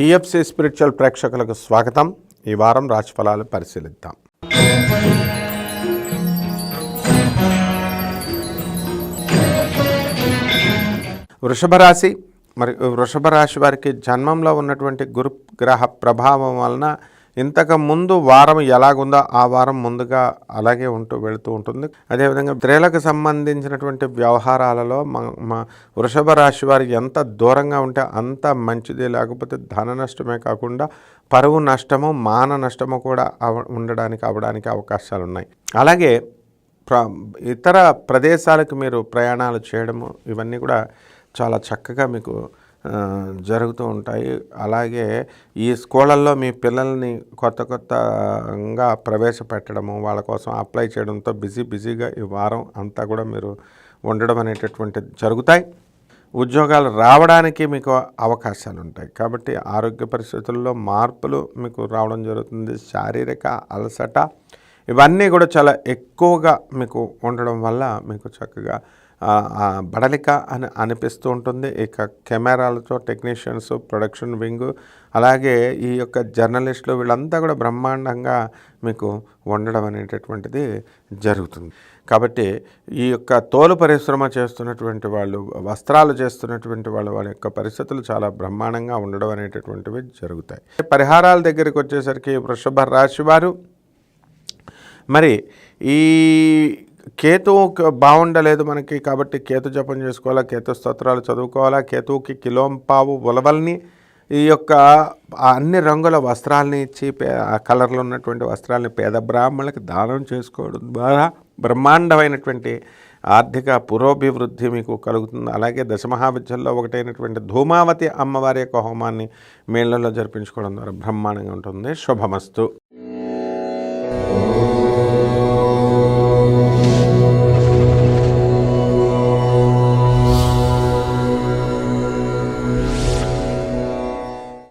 TFC spiritual ప్రేక్షకులకు స్వాగతం. ఈ వారం రాశిఫలాలు పరిశీలిద్దాం. వృషభ రాశి మరి వృషభ రాశి వారికి జన్మంలో ఉన్నటువంటి గురు గ్రహ ప్రభావం వలన ఇంతకు ముందు వారం ఎలాగుందో ఆ వారం ముందుగా అలాగే ఉంటూ వెళుతూ ఉంటుంది. అదేవిధంగా స్త్రీలకు సంబంధించినటువంటి వ్యవహారాలలో మా మా వృషభ రాశి వారికి ఎంత దూరంగా ఉంటే అంత మంచిది. లేకపోతే ధన నష్టమే కాకుండా పరువు నష్టము మాన నష్టము కూడా అవ ఉండడానికి అవడానికి అవకాశాలు ఉన్నాయి అలాగే ప్ర ఇతర ప్రదేశాలకు మీరు ప్రయాణాలు చేయడము ఇవన్నీ కూడా చాలా చక్కగా మీకు జరుగుతూ ఉంటాయి. అలాగే ఈ స్కూళ్ళల్లో మీ పిల్లల్ని కొత్త కొత్తగా ప్రవేశపెట్టడము వాళ్ళ కోసం అప్లై చేయడంతో బిజీ బిజీగా ఈ వారం అంతా కూడా మీరు ఉండడం అనేటటువంటిది జరుగుతాయి. ఉద్యోగాలు రావడానికి మీకు అవకాశాలు ఉంటాయి కాబట్టి ఆరోగ్య పరిస్థితుల్లో మార్పులు మీకు రావడం జరుగుతుంది. శారీరక అలసట ఇవన్నీ కూడా చాలా ఎక్కువగా మీకు ఉండడం వల్ల మీకు చక్కగా బడలిక అని అనిపిస్తూ ఉంటుంది. ఇక కెమెరాలతో టెక్నీషియన్స్ ప్రొడక్షన్ వింగ్ అలాగే ఈ యొక్క జర్నలిస్టులు వీళ్ళంతా కూడా బ్రహ్మాండంగా మీకు ఉండడం అనేటటువంటిది జరుగుతుంది. కాబట్టి ఈ యొక్క తోలు పరిశ్రమ చేస్తున్నటువంటి వాళ్ళు వస్త్రాలు చేస్తున్నటువంటి వాళ్ళు వాళ్ళ యొక్క పరిస్థితులు చాలా బ్రహ్మాండంగా ఉండడం అనేటటువంటివి జరుగుతాయి. పరిహారాల దగ్గరికి వచ్చేసరికి వృషభ రాశి వారు. మరి ఈ కేతు బాగుండలేదు మనకి కాబట్టి కేతు జపం చేసుకోవాలా కేతు స్తోత్రాలు చదువుకోవాలా కేతువుకి కిలోంపావు ఉలవల్ని ఈ యొక్క అన్ని రంగుల వస్త్రాలని ఇచ్చి పే ఆ కలర్లో ఉన్నటువంటి వస్త్రాలని పేద బ్రాహ్మణులకు దానం చేసుకోవడం ద్వారా బ్రహ్మాండమైనటువంటి ఆర్థిక పురోభివృద్ధి మీకు కలుగుతుంది. అలాగే దశమహావిద్యల్లో ఒకటైనటువంటి ధూమావతి అమ్మవారి యొక్క హోమాన్ని మేళ్ళలో జరిపించుకోవడం ద్వారా బ్రహ్మాండంగా ఉంటుంది. శుభమస్తు.